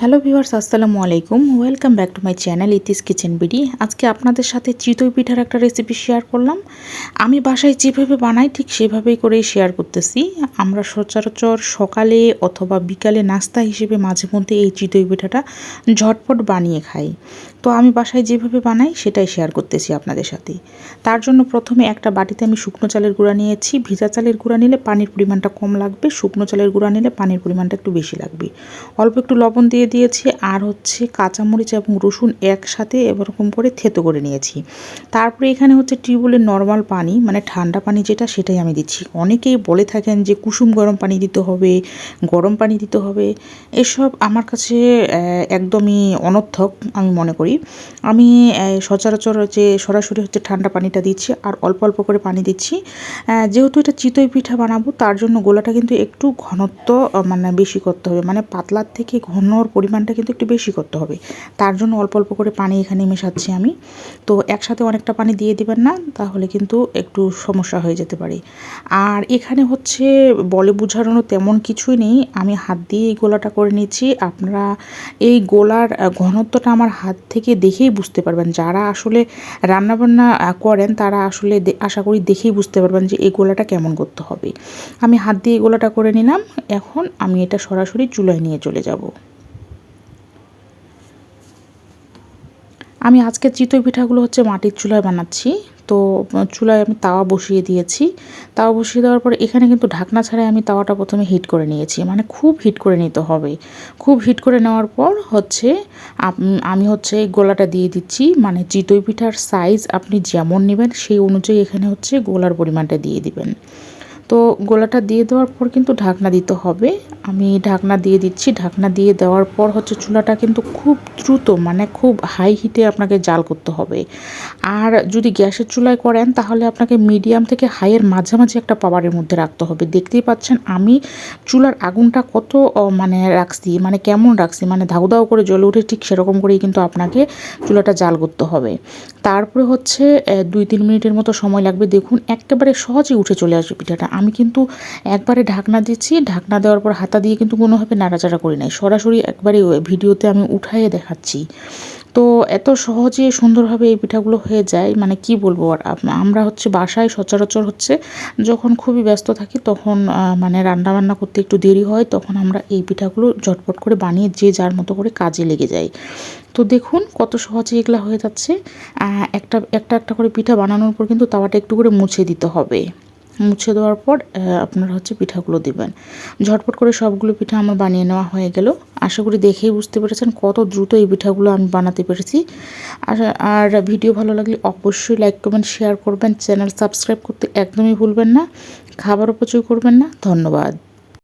Hello viewers, আসসালামু আলাইকুম। Welcome back to my channel Iti's kitchen BD আজকে আপনাদের সাথে চিতই পিঠার একটা রেসিপি শেয়ার করলাম। আমি বাসায় যেভাবে বানাই, ঠিক সেভাবেই করেই শেয়ার করতেছি। আমরা সচরাচর সকালে অথবা বিকালে নাস্তা হিসেবে মাঝে মধ্যে এই চিতই পিঠাটা ঝটপট বানিয়ে খাই। তো আমি বাসায় যেভাবে বানাই, সেটাই শেয়ার করতেছি আপনাদের সাথে। তার জন্য প্রথমে একটা বাটিতে আমি শুকনো চালের গুঁড়া নিয়েছি। ভিজা চালের গুঁড়া নিলে পানির পরিমাণটা কম লাগবে, শুকনো চালের গুঁড়া নিলে পানির পরিমাণটা একটু বেশি লাগবে। অল্প একটু লবণ দিয়ে দিয়েছি, আর হচ্ছে কাঁচামরিচ এবং রসুন একসাথে এরকম করে থেতো করে নিয়েছি। তারপরে এখানে হচ্ছে টিউবওয়েলের নর্মাল পানি মানে ঠান্ডা পানি যেটা, সেটাই আমি দিচ্ছি। অনেকেই বলে থাকেন যে কুসুম গরম পানি দিতে হবে, গরম পানি দিতে হবে। এসব আমার কাছে একদমই অনর্থক, আমি মনে করি। আমি সচরাচর যে সরাসরি হচ্ছে ঠান্ডা পানিটা দিচ্ছি আর অল্প অল্প করে পানি দিচ্ছি। যেহেতু এটা চিতই পিঠা বানাবো, তার জন্য গোলাটা কিন্তু একটু ঘনত্ব মানে বেশি করতে হবে। মানে পাতলার থেকে ঘনর পরিমাণটা কিন্তু একটু বেশি করতে হবে। তার জন্য অল্প অল্প করে পানি এখানে মেশাচ্ছি আমি। তো একসাথে অনেকটা পানি দিয়ে দিবেন না, তাহলে কিন্তু একটু সমস্যা হয়ে যেতে পারে। আর এখানে হচ্ছে বলে বুঝানো তেমন কিছুই নেই। আমি হাত দিয়ে এই গোলাটা করে নিচ্ছি। আপনারা এই গোলার ঘনত্বটা আমার হাত থেকে দেখেই বুঝতে পারবেন। যারা আসলে রান্নাবান্না করেন, তারা আসলে আশা করি দেখেই বুঝতে পারবেন যে এই গোলাটা কেমন করতে হবে। আমি হাত দিয়ে গোলাটা করে নিলাম। এখন আমি এটা সরাসরি চুলায় নিয়ে চলে যাব। আমি আজকের চিতই পিঠাগুলো হচ্ছে মাটির চুলায় বানাচ্ছি। তো চুলায় আমি তাওয়া বসিয়ে দিয়েছি। তাওয়া বসিয়ে দেওয়ার পরে এখানে কিন্তু ঢাকনা ছাড়াই আমি তাওয়াটা প্রথমে হিট করে নিয়েছি। মানে খুব হিট করে নিতে হবে। খুব হিট করে নেওয়ার পর হচ্ছে, আমি হচ্ছে গোলাটা দিয়ে দিচ্ছি। মানে চিতই পিঠার সাইজ আপনি যেমন নেবেন, সেই অনুযায়ী এখানে হচ্ছে গোলার পরিমাণটা দিয়ে দিবেন। তো গোলাটা দিয়ে দেওয়ার পর কিন্তু ঢাকনা দিতে হবে। আমি ঢাকনা দিয়ে দিচ্ছি। ঢাকনা দিয়ে দেওয়ার পর হচ্ছে চুলাটা কিন্তু খুব দ্রুত মানে খুব হাই হিটে আপনাকে জাল করতে হবে। আর যদি গ্যাসের চুলায় করেন, তাহলে আপনাকে মিডিয়াম থেকে হাইয়ের মাঝামাঝি একটা পাওয়ারের মধ্যে রাখতে হবে। দেখতেই পাচ্ছেন, আমি চুলার আগুনটা কত মানে রাখছি মানে কেমন রাখছি মানে ধাউ ধাউ করে জ্বলে উঠে ঠিক সেরকম করেই কিন্তু আপনাকে চুলাটা জাল করতে হবে। তারপরে হচ্ছে দুই তিন মিনিটের মতো সময় লাগবে। দেখুন, একেবারে সহজেই উঠে চলে আসবে পিঠাটা। আমি কিন্তু একবারে ঢাকনা দিচ্ছি। ঢাকনা দেওয়ার পর হাতা দিয়ে কিন্তু কোনোভাবে নাড়াচাড়া করি নাই। সরাসরি একবারে ভিডিওতে আমি উঠাইয়ে দেখাচ্ছি। তো এত সহজে সুন্দরভাবে এই পিঠাগুলো হয়ে যায় মানে কি বলব আর আমরা হচ্ছে বাসায় সচরাচর হচ্ছে যখন খুবই ব্যস্ত থাকি তখন মানে রান্না বান্না করতে একটু দেরি হয় তখন আমরা এই পিঠাগুলো ঝটপট করে বানিয়ে যে যার মতো করে কাজে লেগে যাই তো দেখুন কত সহজে এগুলা হয়ে যাচ্ছে। একটা একটা একটা করে পিঠা বানানোর পর কিন্তু তাওয়াটা একটু করে মুছে দিতে হবে। মুছে দেওয়ার পর আপনারা হচ্ছে পিঠাগুলো দেবেন। ঝটপট করে সবগুলো পিঠা আমার বানিয়ে নেওয়া হয়ে গেল। আশা করি দেখেই বুঝতে পেরেছেন কত দ্রুত এই পিঠাগুলো আমি বানাতে পেরেছি। আর আর ভিডিও ভালো লাগলে অবশ্যই লাইক করবেন শেয়ার করবেন। চ্যানেল সাবস্ক্রাইব করতে একদমই ভুলবেন না। খাবার অপচয় করবেন না। ধন্যবাদ।